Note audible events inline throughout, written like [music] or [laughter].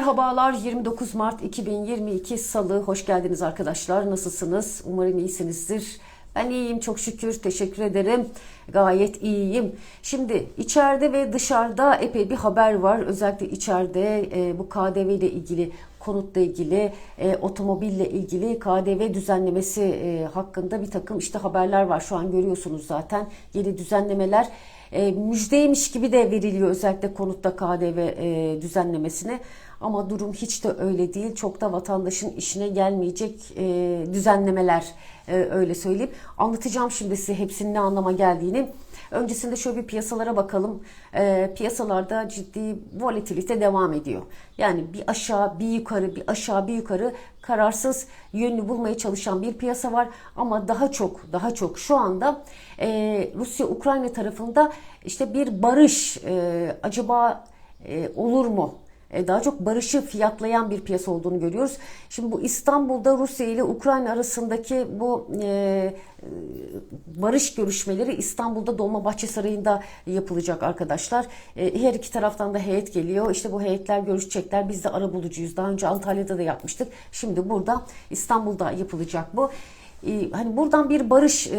Merhabalar 29 Mart 2022 Salı. Hoş geldiniz arkadaşlar. Nasılsınız? Umarım iyisinizdir. Ben iyiyim çok şükür. Teşekkür ederim. Gayet iyiyim. Şimdi içeride ve dışarıda epey bir haber var. Özellikle içeride e, bu KDV ile ilgili konutla ilgili, e, otomobille ilgili KDV düzenlemesi e, hakkında bir takım işte haberler var. Şu an görüyorsunuz zaten yeni düzenlemeler e, müjdeymiş gibi de veriliyor özellikle konutta KDV e, düzenlemesine. Ama durum hiç de öyle değil. Çok da vatandaşın işine gelmeyecek e, düzenlemeler e, öyle söyleyeyim. Anlatacağım şimdi size hepsinin ne anlama geldiğini. Öncesinde şöyle bir piyasalara bakalım. E, piyasalarda ciddi volatilite devam ediyor. Yani bir aşağı bir yukarı bir aşağı bir yukarı kararsız yönünü bulmaya çalışan bir piyasa var. Ama daha çok daha çok şu anda e, Rusya-Ukrayna tarafında işte bir barış e, acaba e, olur mu? E, daha çok barışı fiyatlayan bir piyasa olduğunu görüyoruz. Şimdi bu İstanbul'da Rusya ile Ukrayna arasındaki bu e, barış görüşmeleri İstanbul'da Dolmabahçe Sarayı'nda yapılacak arkadaşlar. E, her iki taraftan da heyet geliyor. İşte bu heyetler görüşecekler. Biz de ara bulucuyuz. Daha önce Antalya'da da yapmıştık. Şimdi burada İstanbul'da yapılacak bu hani buradan bir barış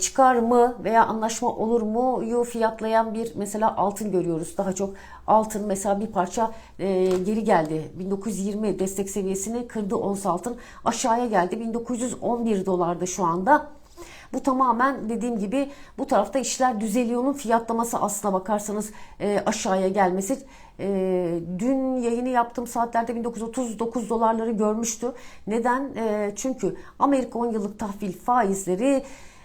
çıkar mı veya anlaşma olur mu yu fiyatlayan bir mesela altın görüyoruz. Daha çok altın mesela bir parça geri geldi. 1920 destek seviyesini kırdı ons altın aşağıya geldi. 1911 dolarda şu anda. Bu tamamen dediğim gibi bu tarafta işler düzeliyor'nun fiyatlaması aslına bakarsanız e, aşağıya gelmesi. E, dün yayını yaptığım saatlerde 1939 dolarları görmüştü. Neden? E, çünkü Amerika 10 yıllık tahvil faizleri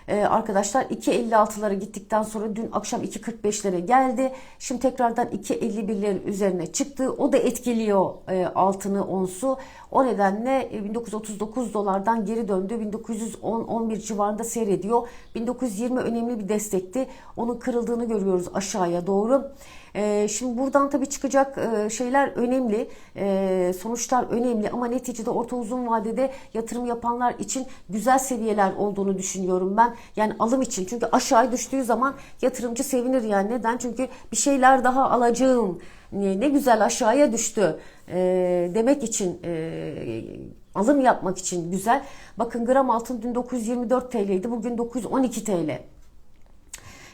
ee, arkadaşlar 2.56'lara gittikten sonra dün akşam 2.45'lere geldi. Şimdi tekrardan 2.51'lerin üzerine çıktı. O da etkiliyor e, altını onsu. O nedenle 1939 e, dolardan geri döndü. 1910-11 civarında seyrediyor. 1920 önemli bir destekti. Onun kırıldığını görüyoruz aşağıya doğru. Ee, şimdi buradan tabii çıkacak e, şeyler önemli, e, sonuçlar önemli ama neticede orta uzun vadede yatırım yapanlar için güzel seviyeler olduğunu düşünüyorum ben. Yani alım için çünkü aşağı düştüğü zaman yatırımcı sevinir yani neden? Çünkü bir şeyler daha alacağım ne güzel aşağıya düştü e, demek için alım yapmak için güzel. Bakın gram altın dün 924 TL'ydi bugün 912 TL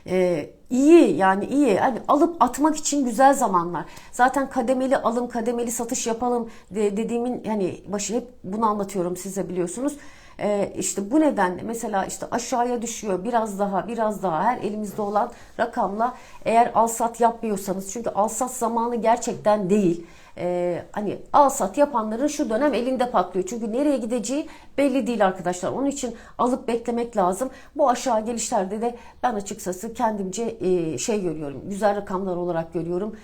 e, iyi yani iyi hani alıp atmak için güzel zamanlar. Zaten kademeli alım kademeli satış yapalım de, dediğimin hani başı hep bunu anlatıyorum size biliyorsunuz. Ee, işte bu nedenle mesela işte aşağıya düşüyor biraz daha biraz daha her elimizde olan rakamla eğer al sat yapmıyorsanız çünkü al sat zamanı gerçekten değil e, hani al sat yapanların şu dönem elinde patlıyor. Çünkü nereye gideceği belli değil arkadaşlar. Onun için alıp beklemek lazım. Bu aşağı gelişlerde de ben açıkçası kendimce e, şey görüyorum. Güzel rakamlar olarak görüyorum.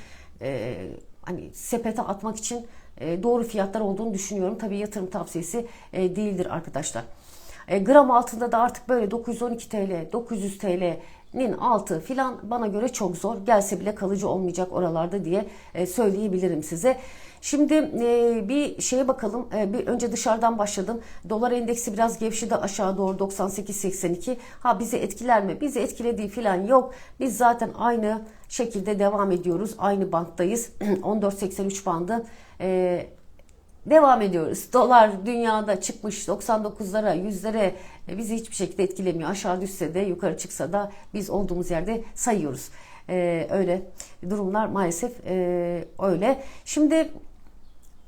E, hani sepete atmak için e, doğru fiyatlar olduğunu düşünüyorum. Tabii yatırım tavsiyesi e, değildir arkadaşlar. E, gram altında da artık böyle 912 TL, 900 TL nin altı filan bana göre çok zor. Gelse bile kalıcı olmayacak oralarda diye e, söyleyebilirim size. Şimdi e, bir şeye bakalım. E, bir önce dışarıdan başladım. Dolar endeksi biraz gevşedi aşağı doğru 98.82. Ha bizi etkiler mi? Bizi etkilediği filan yok. Biz zaten aynı şekilde devam ediyoruz. Aynı banktayız. 14.83 [clears throat] bandı. Devam ediyoruz. Dolar dünyada çıkmış 99'lara, 100'lere e, bizi hiçbir şekilde etkilemiyor. Aşağı düşse de yukarı çıksa da biz olduğumuz yerde sayıyoruz. Ee, öyle durumlar maalesef e, öyle. Şimdi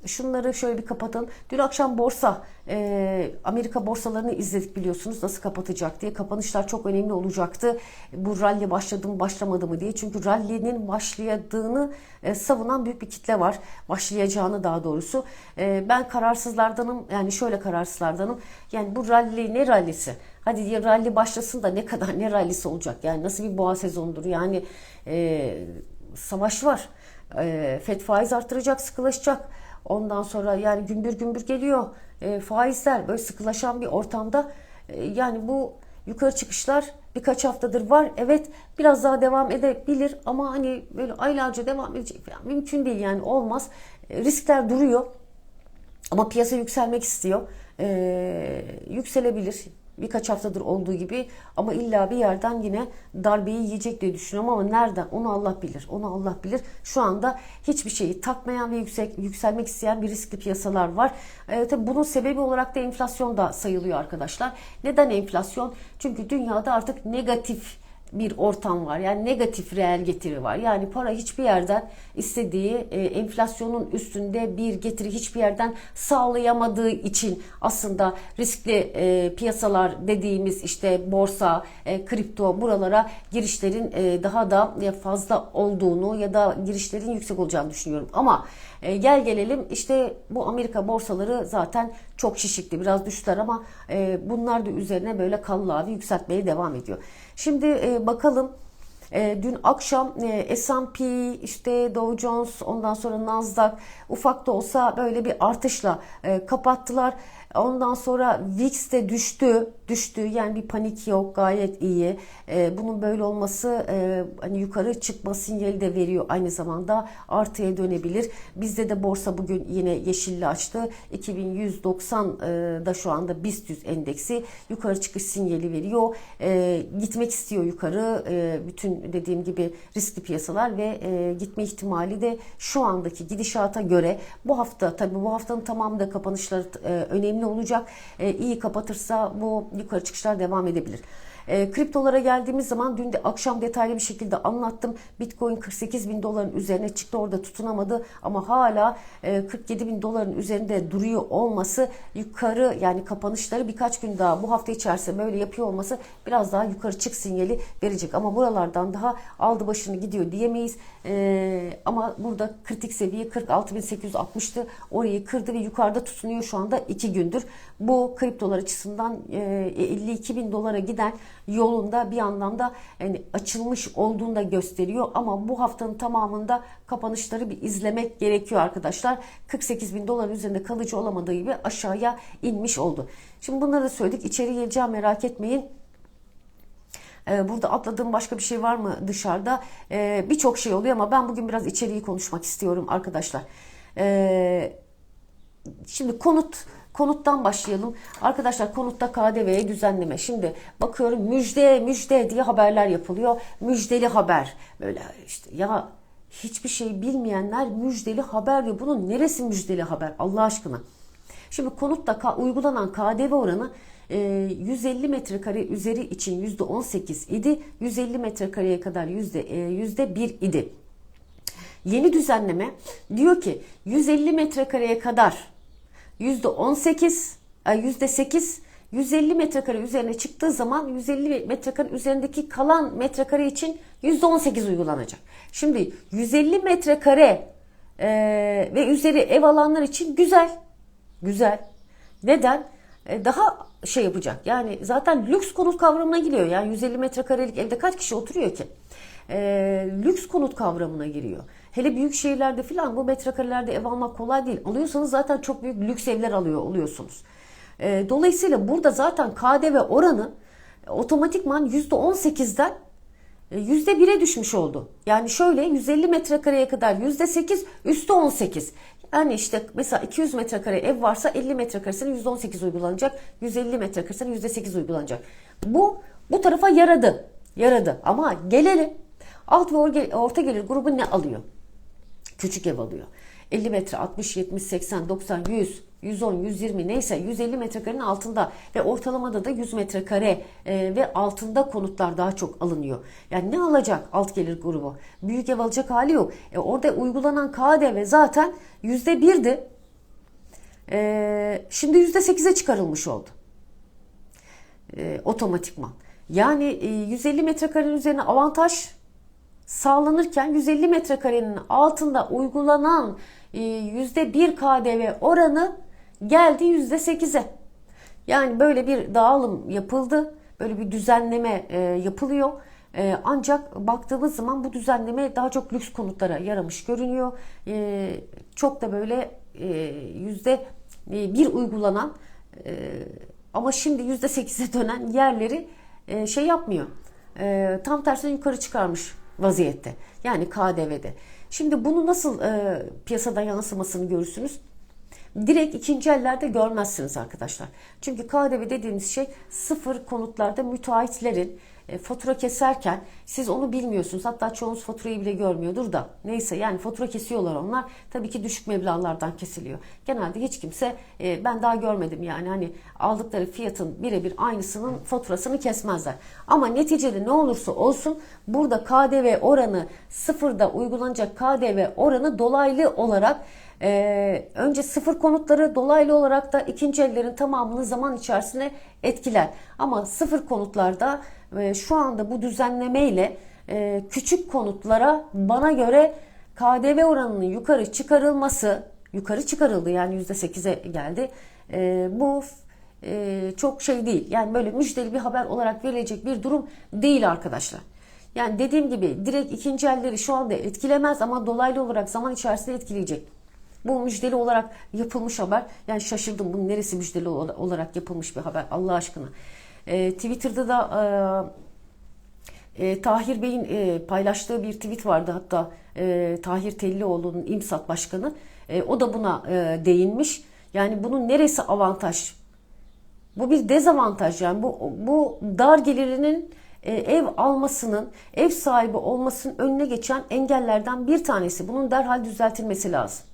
şunları şöyle bir kapatın. Dün akşam borsa, e, Amerika borsalarını izledik biliyorsunuz nasıl kapatacak diye. Kapanışlar çok önemli olacaktı. Bu rally başladı mı başlamadı mı diye. Çünkü rally'nin başladığını e, savunan büyük bir kitle var. Başlayacağını daha doğrusu. E, ben kararsızlardanım. Yani şöyle kararsızlardanım. Yani bu rally ne rallisi? Hadi diye rally başlasın da ne kadar ne rallisi olacak? Yani nasıl bir boğa sezonudur? Yani e, savaş var. E, FED faiz arttıracak, sıkılaşacak Ondan sonra yani gümbür gümbür geliyor e, faizler böyle sıkılaşan bir ortamda e, yani bu yukarı çıkışlar birkaç haftadır var. Evet biraz daha devam edebilir ama hani böyle aylarca devam edecek falan mümkün değil yani olmaz. E, riskler duruyor ama piyasa yükselmek istiyor. E, yükselebilir birkaç haftadır olduğu gibi ama illa bir yerden yine darbeyi yiyecek diye düşünüyorum ama nereden onu Allah bilir. Onu Allah bilir. Şu anda hiçbir şeyi takmayan ve yüksek yükselmek isteyen bir riskli piyasalar var. E, tabii bunun sebebi olarak da enflasyon da sayılıyor arkadaşlar. Neden enflasyon? Çünkü dünyada artık negatif bir ortam var. Yani negatif reel getiri var. Yani para hiçbir yerden istediği e, enflasyonun üstünde bir getiri hiçbir yerden sağlayamadığı için aslında riskli e, piyasalar dediğimiz işte borsa, e, kripto buralara girişlerin e, daha da fazla olduğunu ya da girişlerin yüksek olacağını düşünüyorum. Ama e, gel gelelim işte bu Amerika borsaları zaten çok şişikti. Biraz düştüler ama e, bunlar da üzerine böyle kallavi yükseltmeye devam ediyor. Şimdi e, bakalım e, dün akşam e, S&P, işte Dow Jones, ondan sonra Nasdaq ufak da olsa böyle bir artışla e, kapattılar. Ondan sonra VIX de düştü, düştü. Yani bir panik yok, gayet iyi. E, bunun böyle olması e, hani yukarı çıkma sinyali de veriyor. Aynı zamanda artıya dönebilir. Bizde de borsa bugün yine yeşilli açtı. 2190 e, da şu anda BIST 100 endeksi yukarı çıkış sinyali veriyor. E, gitmek istiyor yukarı. E, bütün dediğim gibi riskli piyasalar ve e, gitme ihtimali de şu andaki gidişata göre bu hafta tabii bu haftanın tamamında kapanışları e, önemli olacak. E, iyi kapatırsa bu yukarı çıkışlar devam edebilir. E, kriptolara geldiğimiz zaman dün de akşam detaylı bir şekilde anlattım. Bitcoin 48 bin doların üzerine çıktı orada tutunamadı ama hala e, 47 bin doların üzerinde duruyor olması yukarı yani kapanışları birkaç gün daha bu hafta içerisinde böyle yapıyor olması biraz daha yukarı çık sinyali verecek. Ama buralardan daha aldı başını gidiyor diyemeyiz. E, ama burada kritik seviye 46.860'tı. Orayı kırdı ve yukarıda tutunuyor şu anda 2 gündür. Bu kriptolar açısından e, 52 bin dolara giden yolunda bir anlamda yani açılmış olduğunu da gösteriyor. Ama bu haftanın tamamında kapanışları bir izlemek gerekiyor arkadaşlar. 48 bin dolar üzerinde kalıcı olamadığı gibi aşağıya inmiş oldu. Şimdi bunları da söyledik. İçeri geleceğim merak etmeyin. Burada atladığım başka bir şey var mı dışarıda? Birçok şey oluyor ama ben bugün biraz içeriği konuşmak istiyorum arkadaşlar. Şimdi konut Konuttan başlayalım. Arkadaşlar konutta KDV'ye düzenleme. Şimdi bakıyorum müjde müjde diye haberler yapılıyor. Müjdeli haber. Böyle işte ya hiçbir şey bilmeyenler müjdeli haber diyor. Bunun neresi müjdeli haber Allah aşkına? Şimdi konutta uygulanan KDV oranı 150 e, metrekare üzeri için %18 idi. 150 metrekareye kadar %1 e, idi. Yeni düzenleme diyor ki 150 metrekareye kadar %18, %8 150 metrekare üzerine çıktığı zaman 150 metrekare üzerindeki kalan metrekare için %18 uygulanacak. Şimdi 150 metrekare e, ve üzeri ev alanlar için güzel. Güzel. Neden? E, daha şey yapacak. Yani zaten lüks konut kavramına giriyor. Yani 150 metrekarelik evde kaç kişi oturuyor ki? E, lüks konut kavramına giriyor. Hele büyük şehirlerde filan bu metrekarelerde ev almak kolay değil. Alıyorsanız zaten çok büyük lüks evler alıyor oluyorsunuz. E, dolayısıyla burada zaten KDV oranı otomatikman %18'den %1'e düşmüş oldu. Yani şöyle 150 metrekareye kadar %8, üstü 18. Yani işte mesela 200 metrekare ev varsa 50 metrekaresine %18 uygulanacak. 150 metrekaresine %8 uygulanacak. Bu bu tarafa yaradı. Yaradı. Ama gelelim alt ve orta gelir grubu ne alıyor? küçük ev alıyor. 50 metre 60, 70, 80, 90, 100, 110, 120 neyse 150 metrekarenin altında ve ortalamada da 100 metrekare e, ve altında konutlar daha çok alınıyor. Yani ne alacak alt gelir grubu? Büyük ev alacak hali yok. E, orada uygulanan KDV zaten %1'di. E, şimdi %8'e çıkarılmış oldu. E, otomatikman. Yani e, 150 metrekarenin üzerine avantaj sağlanırken 150 metrekarenin altında uygulanan %1 e, KDV oranı geldi %8'e. Yani böyle bir dağılım yapıldı. Böyle bir düzenleme e, yapılıyor. E, ancak baktığımız zaman bu düzenleme daha çok lüks konutlara yaramış görünüyor. Çok da böyle yüzde bir uygulanan ama şimdi yüzde sekize dönen yerleri şey yapmıyor. Tam tersine yukarı çıkarmış vaziyette. Yani KDV'de. Şimdi bunu nasıl e, piyasada yansımasını görürsünüz? Direkt ikinci ellerde görmezsiniz arkadaşlar. Çünkü KDV dediğimiz şey sıfır konutlarda müteahhitlerin e, fatura keserken siz onu bilmiyorsunuz. Hatta çoğunuz faturayı bile görmüyordur da. Neyse yani fatura kesiyorlar onlar. Tabii ki düşük meblağlardan kesiliyor. Genelde hiç kimse e, ben daha görmedim yani hani aldıkları fiyatın birebir aynısının faturasını kesmezler. Ama neticede ne olursa olsun burada KDV oranı sıfırda uygulanacak KDV oranı dolaylı olarak ee, önce sıfır konutları dolaylı olarak da ikinci ellerin tamamını zaman içerisinde etkiler. Ama sıfır konutlarda e, şu anda bu düzenlemeyle e, küçük konutlara bana göre KDV oranının yukarı çıkarılması, yukarı çıkarıldı yani %8'e geldi. E, bu e, çok şey değil. Yani böyle müjdeli bir haber olarak verilecek bir durum değil arkadaşlar. Yani dediğim gibi direkt ikinci elleri şu anda etkilemez ama dolaylı olarak zaman içerisinde etkileyecek. Bu müjdeli olarak yapılmış haber. Yani şaşırdım bunun neresi müjdeli olarak yapılmış bir haber Allah aşkına. E, Twitter'da da e, e, Tahir Bey'in e, paylaştığı bir tweet vardı hatta e, Tahir Tellioğlu'nun İMSAT Başkanı. E, o da buna e, değinmiş. Yani bunun neresi avantaj? Bu bir dezavantaj yani bu, bu dar gelirinin e, ev almasının, ev sahibi olmasının önüne geçen engellerden bir tanesi. Bunun derhal düzeltilmesi lazım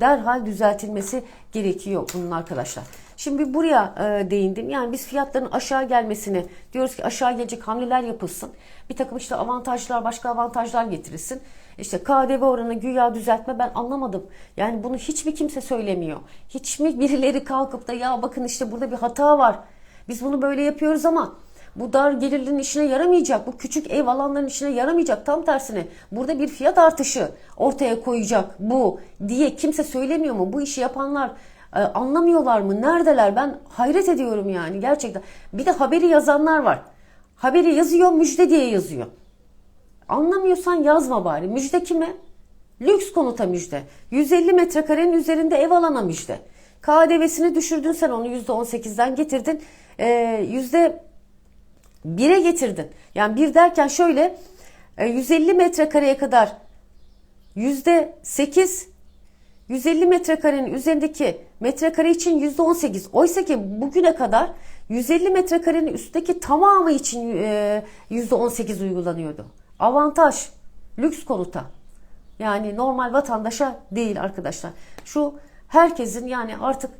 derhal düzeltilmesi gerekiyor bunun arkadaşlar. Şimdi buraya e, değindim. Yani biz fiyatların aşağı gelmesini diyoruz ki aşağı gelecek hamleler yapılsın. Bir takım işte avantajlar, başka avantajlar getirilsin. İşte KDV oranı güya düzeltme ben anlamadım. Yani bunu hiçbir kimse söylemiyor. Hiç mi birileri kalkıp da ya bakın işte burada bir hata var. Biz bunu böyle yapıyoruz ama bu dar gelirlerin işine yaramayacak. Bu küçük ev alanların işine yaramayacak. Tam tersine burada bir fiyat artışı ortaya koyacak bu diye kimse söylemiyor mu? Bu işi yapanlar e, anlamıyorlar mı? Neredeler? Ben hayret ediyorum yani gerçekten. Bir de haberi yazanlar var. Haberi yazıyor müjde diye yazıyor. Anlamıyorsan yazma bari. Müjde kime? Lüks konuta müjde. 150 metrekarenin üzerinde ev alana müjde. KDV'sini düşürdün sen onu %18'den getirdin. Ee, 1'e getirdin. Yani bir derken şöyle 150 e, metrekareye kadar yüzde 8 150 metrekarenin üzerindeki metrekare için yüzde 18. Oysa ki bugüne kadar 150 metrekarenin üstteki tamamı için e, yüzde 18 uygulanıyordu. Avantaj lüks konuta. Yani normal vatandaşa değil arkadaşlar. Şu herkesin yani artık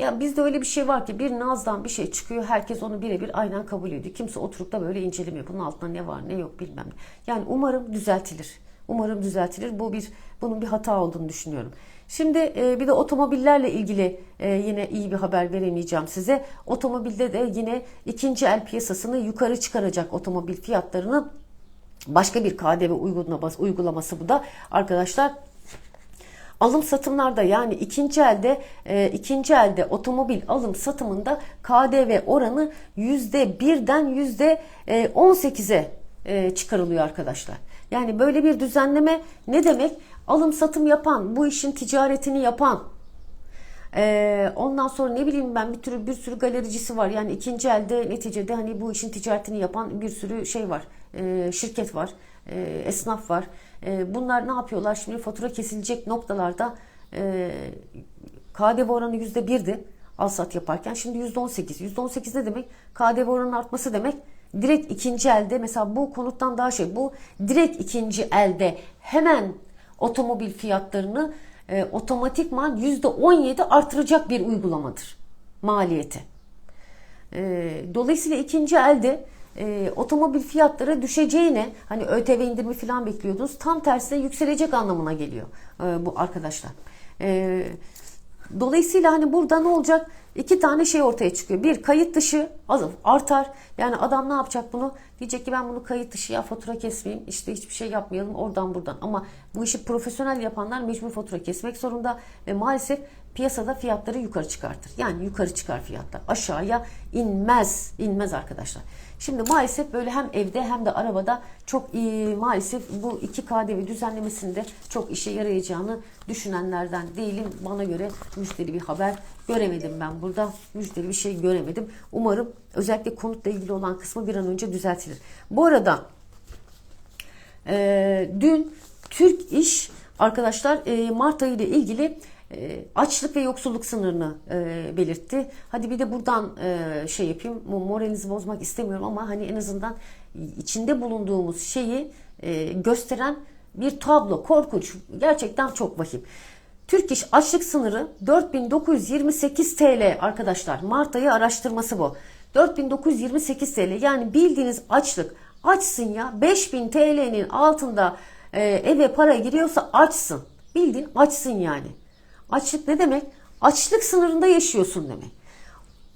ya bizde öyle bir şey var ki bir nazdan bir şey çıkıyor herkes onu birebir aynen kabul ediyor. Kimse oturup da böyle incelemiyor. Bunun altında ne var ne yok bilmem ne. Yani umarım düzeltilir. Umarım düzeltilir. Bu bir bunun bir hata olduğunu düşünüyorum. Şimdi e, bir de otomobillerle ilgili e, yine iyi bir haber veremeyeceğim size. Otomobilde de yine ikinci el piyasasını yukarı çıkaracak otomobil fiyatlarını başka bir KDV uygulaması, uygulaması bu da arkadaşlar alım satımlarda yani ikinci elde e, ikinci elde otomobil alım satımında KDV oranı yüzde birden yüzde on sekize e, çıkarılıyor arkadaşlar. Yani böyle bir düzenleme ne demek? Alım satım yapan, bu işin ticaretini yapan, ee, ondan sonra ne bileyim ben bir tür bir sürü galericisi var. Yani ikinci elde neticede hani bu işin ticaretini yapan bir sürü şey var. Ee, şirket var. E, esnaf var. E, bunlar ne yapıyorlar? Şimdi fatura kesilecek noktalarda e, KDV oranı yüzde birdi alsat yaparken. Şimdi yüzde on sekiz. Yüzde on sekiz ne demek? KDV oranının artması demek. Direkt ikinci elde mesela bu konuttan daha şey bu direkt ikinci elde hemen otomobil fiyatlarını e, otomatikman yüzde on yedi artıracak bir uygulamadır maliyeti. E, dolayısıyla ikinci elde e, otomobil fiyatları düşeceğine hani ÖTV indirimi falan bekliyordunuz. Tam tersine yükselecek anlamına geliyor e, bu arkadaşlar. E, dolayısıyla hani burada ne olacak? İki tane şey ortaya çıkıyor. Bir kayıt dışı artar. Yani adam ne yapacak bunu? Diyecek ki ben bunu kayıt dışı ya fatura kesmeyeyim. işte hiçbir şey yapmayalım oradan buradan. Ama bu işi profesyonel yapanlar mecbur fatura kesmek zorunda. Ve maalesef piyasada fiyatları yukarı çıkartır. Yani yukarı çıkar fiyatlar. Aşağıya inmez. inmez arkadaşlar. Şimdi maalesef böyle hem evde hem de arabada çok iyi maalesef bu iki KDV düzenlemesinde çok işe yarayacağını düşünenlerden değilim. Bana göre müşteri bir haber göremedim ben burada. Müjdeli bir şey göremedim. Umarım özellikle konutla ilgili olan kısmı bir an önce düzeltilir. Bu arada e, dün Türk İş arkadaşlar e, Mart ayı ile ilgili açlık ve yoksulluk sınırını e, belirtti. Hadi bir de buradan e, şey yapayım. Moralinizi bozmak istemiyorum ama hani en azından içinde bulunduğumuz şeyi e, gösteren bir tablo. Korkunç. Gerçekten çok vahim. Türk İş açlık sınırı 4928 TL arkadaşlar. Mart ayı araştırması bu. 4928 TL yani bildiğiniz açlık. Açsın ya 5000 TL'nin altında e, eve para giriyorsa açsın. Bildiğin açsın yani. Açlık ne demek? Açlık sınırında yaşıyorsun demek.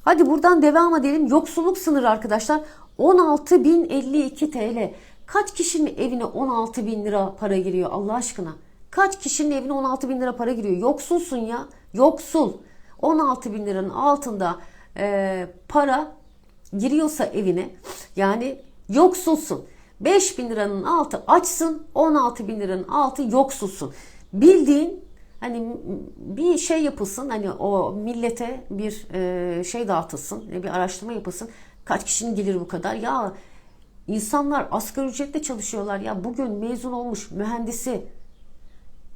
Hadi buradan devam edelim. Yoksulluk sınırı arkadaşlar 16.052 TL. Kaç kişinin evine 16 bin lira para giriyor Allah aşkına? Kaç kişinin evine 16 bin lira para giriyor? Yoksulsun ya. Yoksul. 16 bin liranın altında e, para giriyorsa evine yani yoksulsun. 5 bin liranın altı açsın 16 bin liranın altı yoksulsun. Bildiğin hani bir şey yapılsın hani o millete bir e, şey dağıtılsın bir araştırma yapılsın. Kaç kişinin gelir bu kadar? Ya insanlar asgari ücretle çalışıyorlar. Ya bugün mezun olmuş mühendisi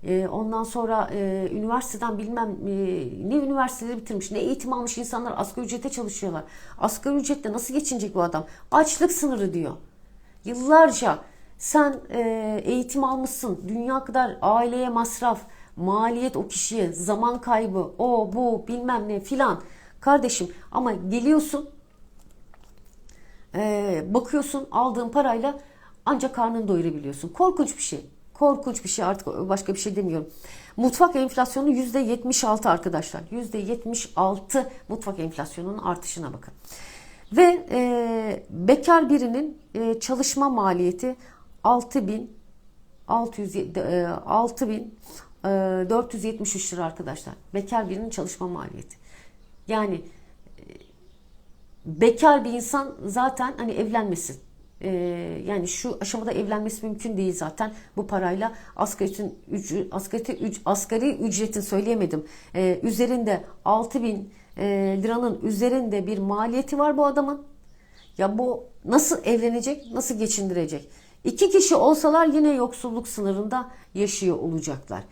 e, ondan sonra e, üniversiteden bilmem e, ne üniversiteleri bitirmiş ne eğitim almış insanlar asgari ücrete çalışıyorlar. Asgari ücretle nasıl geçinecek bu adam? Açlık sınırı diyor. Yıllarca sen e, eğitim almışsın. Dünya kadar aileye masraf maliyet o kişiye, zaman kaybı, o bu bilmem ne filan. Kardeşim ama geliyorsun e, bakıyorsun aldığın parayla ancak karnını doyurabiliyorsun. Korkunç bir şey. Korkunç bir şey artık başka bir şey demiyorum. Mutfak enflasyonu %76 arkadaşlar. %76 mutfak enflasyonunun artışına bakın. Ve e, bekar birinin e, çalışma maliyeti 6000 600 e, 6000 473 lira arkadaşlar. Bekar birinin çalışma maliyeti. Yani e, bekar bir insan zaten hani evlenmesin. E, yani şu aşamada evlenmesi mümkün değil zaten bu parayla asgari asgari, asgari ücretin söyleyemedim. E, üzerinde 6000 liranın üzerinde bir maliyeti var bu adamın. Ya bu nasıl evlenecek, nasıl geçindirecek? İki kişi olsalar yine yoksulluk sınırında yaşıyor olacaklar.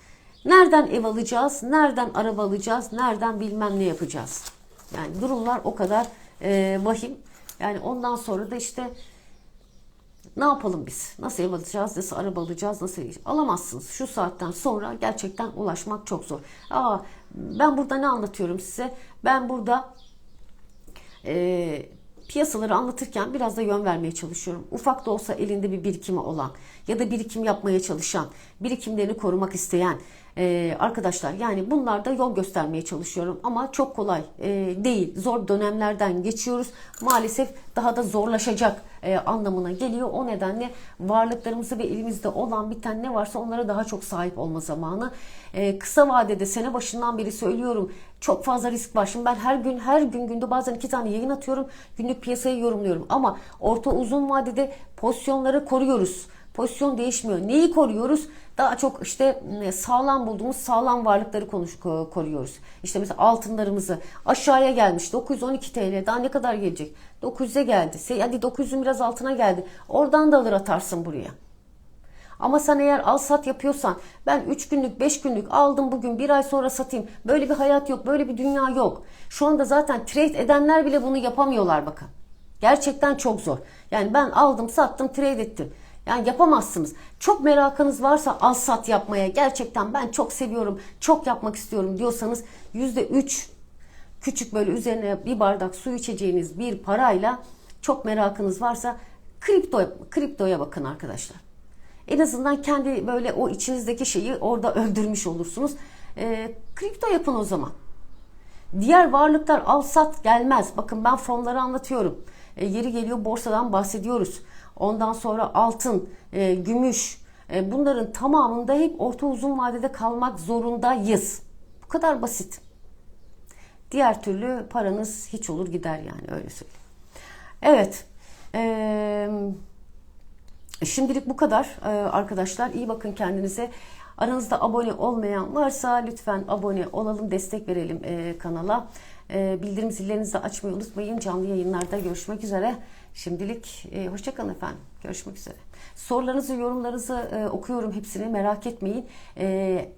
Nereden ev alacağız? Nereden araba alacağız? Nereden bilmem ne yapacağız? Yani durumlar o kadar e, vahim. Yani ondan sonra da işte ne yapalım biz? Nasıl ev alacağız? Nasıl araba alacağız? Nasıl alamazsınız? Şu saatten sonra gerçekten ulaşmak çok zor. Aa, ben burada ne anlatıyorum size? Ben burada e, piyasaları anlatırken biraz da yön vermeye çalışıyorum. Ufak da olsa elinde bir birikimi olan ya da birikim yapmaya çalışan, birikimlerini korumak isteyen, ee, arkadaşlar yani bunlarda yol göstermeye çalışıyorum ama çok kolay e, değil. Zor dönemlerden geçiyoruz. Maalesef daha da zorlaşacak e, anlamına geliyor. O nedenle varlıklarımızı ve elimizde olan bir tane ne varsa onlara daha çok sahip olma zamanı. E, kısa vadede sene başından beri söylüyorum çok fazla risk var. Şimdi ben her gün her gün günde bazen iki tane yayın atıyorum. Günlük piyasayı yorumluyorum ama orta uzun vadede pozisyonları koruyoruz. Pozisyon değişmiyor. Neyi koruyoruz? Daha çok işte sağlam bulduğumuz sağlam varlıkları konuş, koruyoruz. İşte mesela altınlarımızı aşağıya gelmiş 912 TL daha ne kadar gelecek? 900'e geldi. Hadi 900'ün biraz altına geldi. Oradan da alır atarsın buraya. Ama sen eğer al sat yapıyorsan ben 3 günlük 5 günlük aldım bugün bir ay sonra satayım. Böyle bir hayat yok böyle bir dünya yok. Şu anda zaten trade edenler bile bunu yapamıyorlar bakın. Gerçekten çok zor. Yani ben aldım sattım trade ettim. Yani yapamazsınız. Çok merakınız varsa al sat yapmaya gerçekten ben çok seviyorum, çok yapmak istiyorum diyorsanız %3 küçük böyle üzerine bir bardak su içeceğiniz bir parayla çok merakınız varsa kripto kriptoya bakın arkadaşlar. En azından kendi böyle o içinizdeki şeyi orada [laughs] öldürmüş olursunuz. E, kripto yapın o zaman. Diğer varlıklar al sat gelmez. Bakın ben fonları anlatıyorum. E, yeri geliyor borsadan bahsediyoruz. Ondan sonra altın, e, gümüş e, bunların tamamında hep orta uzun vadede kalmak zorundayız. Bu kadar basit. Diğer türlü paranız hiç olur gider yani öyle söyleyeyim. Evet. Eee Şimdilik bu kadar e, arkadaşlar. İyi bakın kendinize. Aranızda abone olmayan varsa lütfen abone olalım, destek verelim e, kanala. E, bildirim zillerinizi açmayı unutmayın. Canlı yayınlarda görüşmek üzere. Şimdilik e, hoşçakalın efendim. Görüşmek üzere. Sorularınızı, yorumlarınızı e, okuyorum hepsini merak etmeyin. E,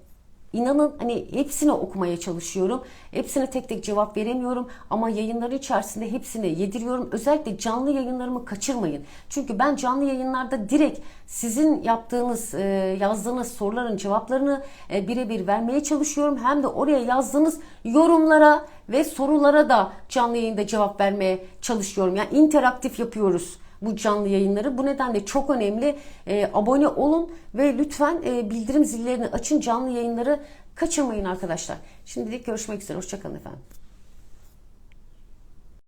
İnanın hani hepsini okumaya çalışıyorum. Hepsine tek tek cevap veremiyorum ama yayınları içerisinde hepsini yediriyorum. Özellikle canlı yayınlarımı kaçırmayın. Çünkü ben canlı yayınlarda direkt sizin yaptığınız, e, yazdığınız soruların cevaplarını e, birebir vermeye çalışıyorum. Hem de oraya yazdığınız yorumlara ve sorulara da canlı yayında cevap vermeye çalışıyorum. Yani interaktif yapıyoruz bu canlı yayınları. Bu nedenle çok önemli. E, abone olun ve lütfen e, bildirim zillerini açın. Canlı yayınları kaçırmayın arkadaşlar. Şimdilik görüşmek üzere. Hoşçakalın efendim.